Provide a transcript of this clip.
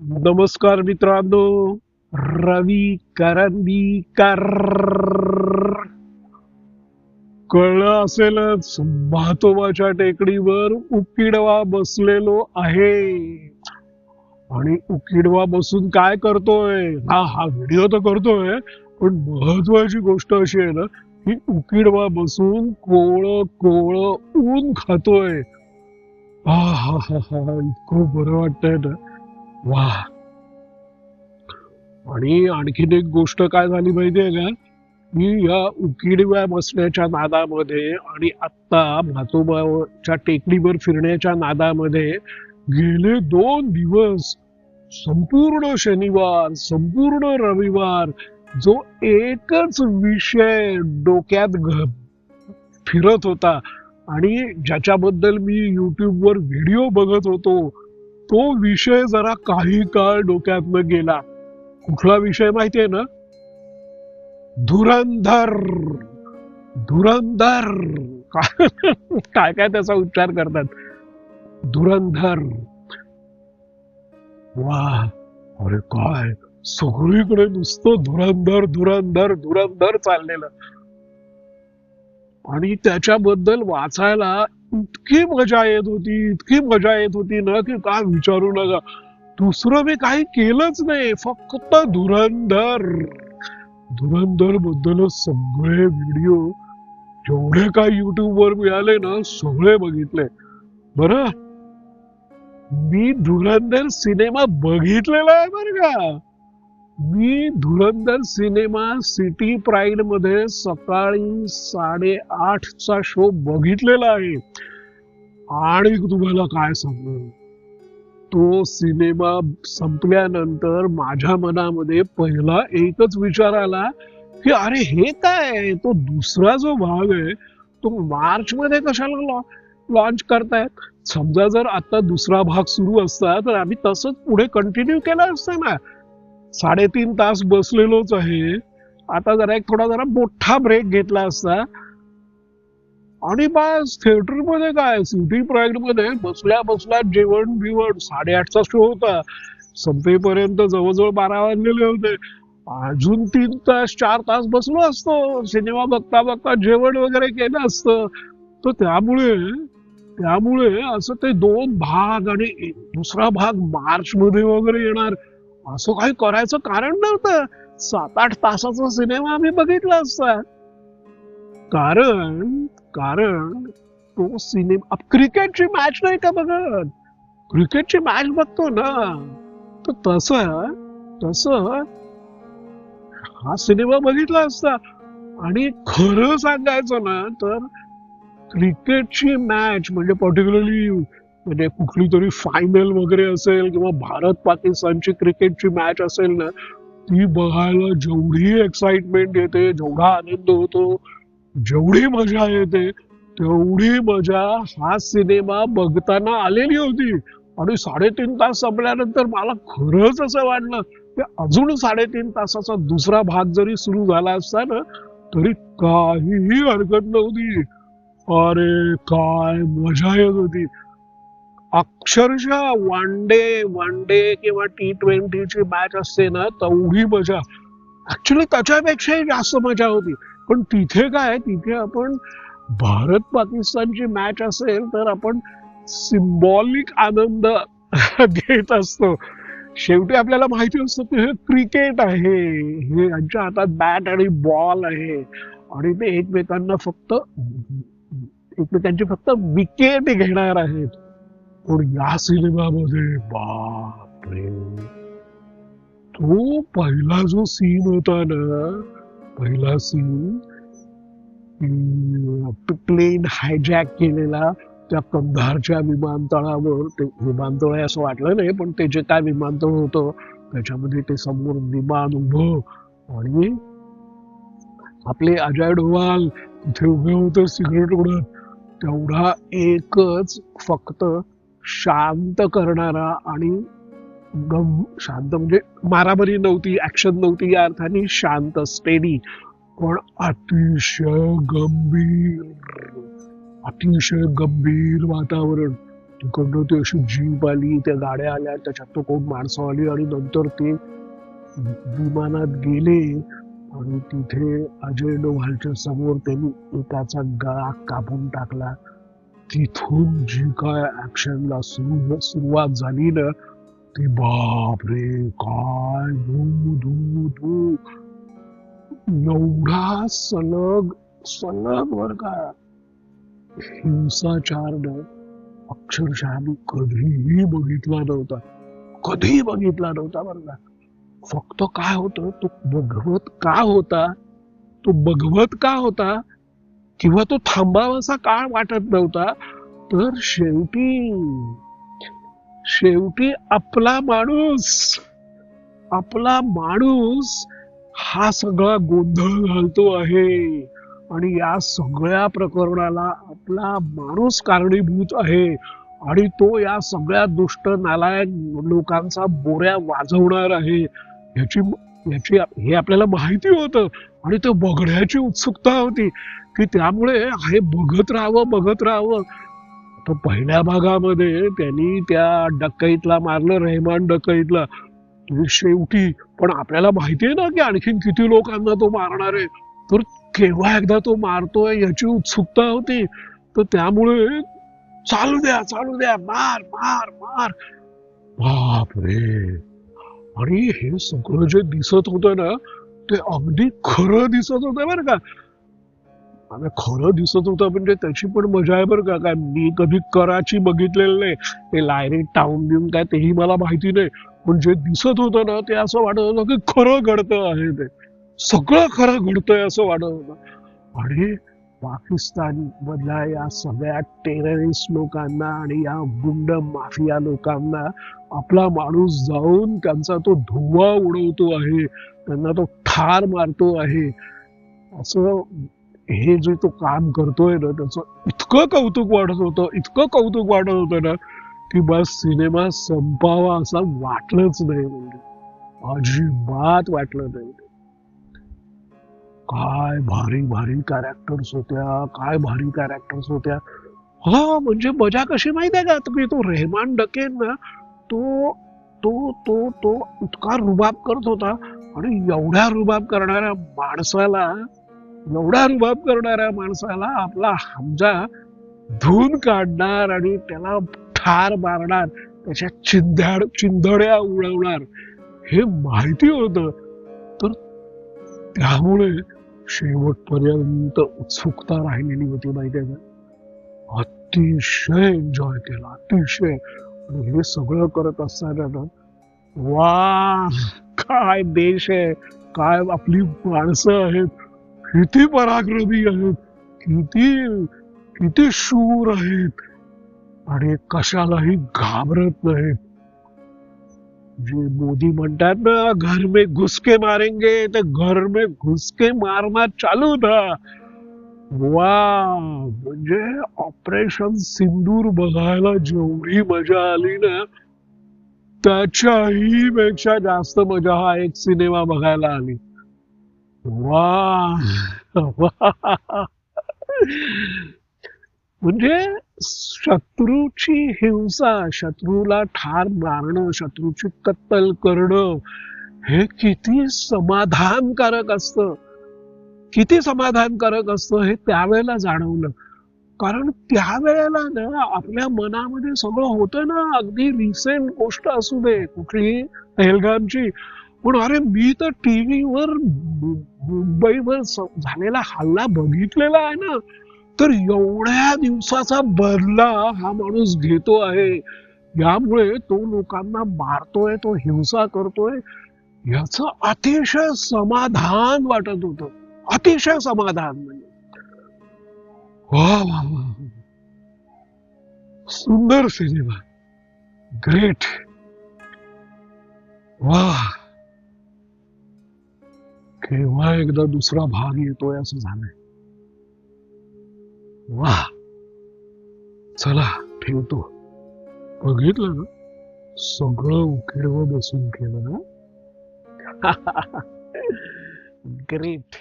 नमस्कार मित्रांनो रवी करंदीकर. कळलं असेलच भातोबाच्या टेकडीवर उकिडवा बसलेलो आहे. आणि उकिडवा बसून काय करतोय? हा हा व्हिडिओ तर करतोय पण महत्वाची गोष्ट अशी आहे ना की उकिडवा बसून कोळ कोळ ऊन खातोय. हा हा हा हा इतकं बरं वाटतंय ना. वा. आणि आणखीन एक गोष्ट काय झाली माहितीये का? मी या उकिडव्या बसण्याच्या नादामध्ये आणि आत्ता भातोबाच्या टेकडीवर फिरण्याच्या नादामध्ये गेले दोन दिवस संपूर्ण शनिवार संपूर्ण रविवार जो एकच विषय डोक्यात फिरत होता. आणि ज्याच्याबद्दल मी युट्यूबवर व्हिडिओ बघत होतो तो विषय जरा काही काळ डोक्यातनं गेला. कुठला विषय माहितीये ना? धुरंधर. धुरंधर. काय काय त्याचा उच्चार करतात? धुरंधर. वा. अरे काय? सगळीकडे नुसतं धुरंधर धुरंधर धुरंधर चाललेलं. आणि त्याच्याबद्दल वाचायला इतकी मजा येत होती इतकी मजा येत होती ना की काय विचारू नका. दुसरं मी काही केलंच नाही फक्त धुरंधर. धुरंधरबद्दल सगळे व्हिडिओ जेवढे काय युट्यूब वर मिळाले ना सगळे बघितले. बर? मी धुरंधर सिनेमा बघितलेला आहे बर का? मी धुरंधर सिनेमा सिटी प्राईडमध्ये सकाळी साडेआठचा शो बघितलेला आहे. आणि तुम्हाला काय सांगू? तो सिनेमा संपल्यानंतर माझ्या मनामध्ये पहिला एकच विचार आला की अरे हे काय? तो दुसरा जो भाग आहे तो मार्च मध्ये कशाला लॉन्च करतायत? समजा जर आता दुसरा भाग सुरू असता तर आम्ही तसंच पुढे कंटिन्यू केला असतं ना. साडेतीन तास बसलेलोच आहे. आता जरा एक थोडा जरा मोठा ब्रेक घेतला असता. आणि बस थिएटरमध्ये काय? सिटी प्राईडमध्ये बसल्या बसल्या जेवण बिवण साडेआठचा शो होता. संपेपर्यंत जवळजवळ बारा वाजलेले होते. अजून तीन तास चार तास बसलो असतो. सिनेमा बघता बघता जेवण वगैरे केलं असतं. तर त्यामुळे त्यामुळे असं ते दोन भाग आणि एक- दुसरा भाग मार्च मध्ये वगैरे येणार. असं काही करायचं कारण नव्हतं. सात आठ तासाचा सिनेमा आम्ही बघितला असता. कारण कारण तो सिनेमा क्रिकेटची मॅच नाही का बघत? क्रिकेटची मॅच बघतो ना. तर तस तस हा सिनेमा बघितला असता. आणि खरं सांगायचं ना तर क्रिकेटची मॅच म्हणजे पर्टिक्युलरली म्हणजे कुठली तरी फायनल वगैरे असेल किंवा भारत पाकिस्तानची क्रिकेटची मॅच असेल ना ती बघायला जेवढी एक्साइटमेंट येते जेवढा आनंद होतो जेवढी मजा येते तेवढी मजा हा सिनेमा बघताना आलेली होती. आणि साडेतीन तास संपल्यानंतर मला खरंच असं वाटलं की अजून साडेतीन तासाचा दुसरा भाग जरी सुरू झाला असता ना तरी काहीही हरकत नव्हती. अरे काय मजा येत होती. अक्षरशः वन डे वन डे किंवा टी ट्वेंटीची मॅच असते ना तेवढी मजा. ऍक्च्युली त्याच्यापेक्षाही जास्त मजा होती. पण तिथे काय तिथे आपण भारत पाकिस्तानची मॅच असेल तर आपण सिम्बॉलिक आनंद घेत असतो. शेवटी आपल्याला माहिती असतं की हे क्रिकेट आहे. हे यांच्या हातात बॅट आणि बॉल आहे. आणि ते एकमेकांना फक्त एकमेकांची फक्त विकेट घेणार आहेत. पण या सिनेमामध्ये बापरे तो पहिला जो सीन होता ना पहिला सीन प्लेन हायजॅक केलेला त्या कंधारच्या विमानतळावर ते विमानतळ असं वाटलं नाही पण ते जे काय विमानतळ होतं त्याच्यामध्ये ते समोर विमान उभं आणि आपले अजय डोवाल तिथे उभे होते सिगरेट उडत तेवढा एकच फक्त शांत करणारा आणि गम शांत म्हणजे मारामारी नव्हती ऍक्शन नव्हती या अर्थाने शांत स्टेडी पण अतिशय गंभीर. अतिशय गंभीर वातावरण. तिकडनं ती अशी जीप आली त्या गाड्या आल्या त्याच्यात तो कोण माणसं आली आणि नंतर ते विमानात गेले आणि तिथे अजय डोभालच्या समोर त्यांनी एकाचा गळा कापून टाकला. तिथून जी काय ऍक्शनला सुरू सुरुवात झाली ना ती बापरे काय धू धू धू एवढा सलग सलग वर काय हिंसाचार न अक्षरशः मी कधीही बघितला नव्हता कधी बघितला नव्हता बरं का फक्त काय होत तो बघवत का होता तो बघवत का होता किंवा तो थांबावासा काळ वाटत नव्हता. तर शेवटी शेवटी आपला माणूस आपला माणूस हा सगळा गोंधळ घालतो आहे. आणि या सगळ्या प्रकरणाला आपला माणूस कारणीभूत आहे. आणि तो या सगळ्या दुष्ट नालायक लोकांचा बोऱ्या वाजवणार आहे. याची याची हे आपल्याला माहिती होतं. आणि ते बघण्याची उत्सुकता होती. की त्यामुळे हे बघत राहावं बघत राहावं. तर पहिल्या भागामध्ये त्यांनी त्या डकईतला मारलं रेहमान डकईतला शेवटी पण आपल्याला माहिती आहे ना की आणखीन किती लोकांना तो मारणार आहे? तर केव्हा एकदा तो मारतोय याची उत्सुकता होती. तर त्यामुळे चालू द्या चालू द्या. मार मार मार. बापरे. आणि हे सगळं जे दिसत होतं ना ते अगदी खरं दिसत होतं बरं का. आणि खरं दिसत होतं म्हणजे त्याची पण मजा आहे बरं का. काय मी कधी कराची बघितलेलं नाही. ते लायरी टाउन बिऊन काय तेही मला माहिती नाही. पण जे दिसत होतं ना ते असं वाटत होतं की खरं घडतं आहे ते. सगळं खरं घडतंय असं वाटत होतं. आणि पाकिस्तान मधल्या या सगळ्या टेररिस्ट लोकांना आणि या गुंड माफिया लोकांना आपला माणूस जाऊन त्यांचा तो धुवा उडवतो आहे. त्यांना तो ठार मारतो आहे. असं हे जे तो काम करतोय ना त्याचं इतकं कौतुक वाटत होतं इतकं कौतुक वाटत होतं ना की बस सिनेमा संपावा असा वाटलंच नाही म्हणजे. अजिबात वाटलं नाही. काय भारी भारी कॅरेक्टर्स होत्या काय भारी कॅरेक्टर्स होत्या. हा म्हणजे मजा कशी माहिती आहे का? तुम्ही तो रेहमान डकेन ना तो तो तो तो इतका रुबाब करत होता आणि एवढ्या रुबाब करणाऱ्या माणसाला एवढा अनुभव करणाऱ्या माणसाला आपला हमजा धुवून काढणार आणि त्याला ठार मारणार त्याच्या चिंध्याड चिंधड्या उडवणार हे माहिती होतं. तर त्यामुळे शेवटपर्यंत उत्सुकता राहिलेली होती माहिती आहे अतिशय एन्जॉय केला अतिशय. आणि हे सगळं करत असताना ना वा काय देश आहे काय आपली माणसं आहेत किती पराक्रमी आहेत किती किती शूर आहेत. आणि कशालाही घाबरत नाहीत. जे मोदी म्हणतात ना घर में घुसके मारेंगे तर घर में घुसके मारणार मारना चालू था. वा म्हणजे ऑपरेशन सिंदूर बघायला जेवढी मजा आली ना त्याच्याही पेक्षा जास्त मजा हा एक सिनेमा बघायला आली. वा. वा. म्हणजे शत्रूची हिंसा शत्रूला ठार मारणं शत्रूची कत्तल करणं हे किती समाधानकारक असतं. किती समाधानकारक असतं हे त्यावेळेला जाणवलं. कारण त्यावेळेला ना आपल्या मनामध्ये सगळं होतं ना. अगदी रिसेंट गोष्ट असू दे कुठली पहलगामची. पण अरे मी तर टीव्हीवर मुंबईवर झालेला हल्ला बघितलेला आहे ना तर एवढ्या दिवसाचा बदला हा माणूस घेतो आहे. यामुळे तो लोकांना मारतोय तो हिंसा करतोय. याच अतिशय समाधान वाटत होत. अतिशय समाधान म्हणजे. वा वा वा. सुंदर सिनेमा. ग्रेट वा. केव्हा एकदा दुसरा भाग येतोय असं झालंय वा चला ठेवतो बघितलं ना सगळं उकिडवं बसून केलं ना ग्रेट।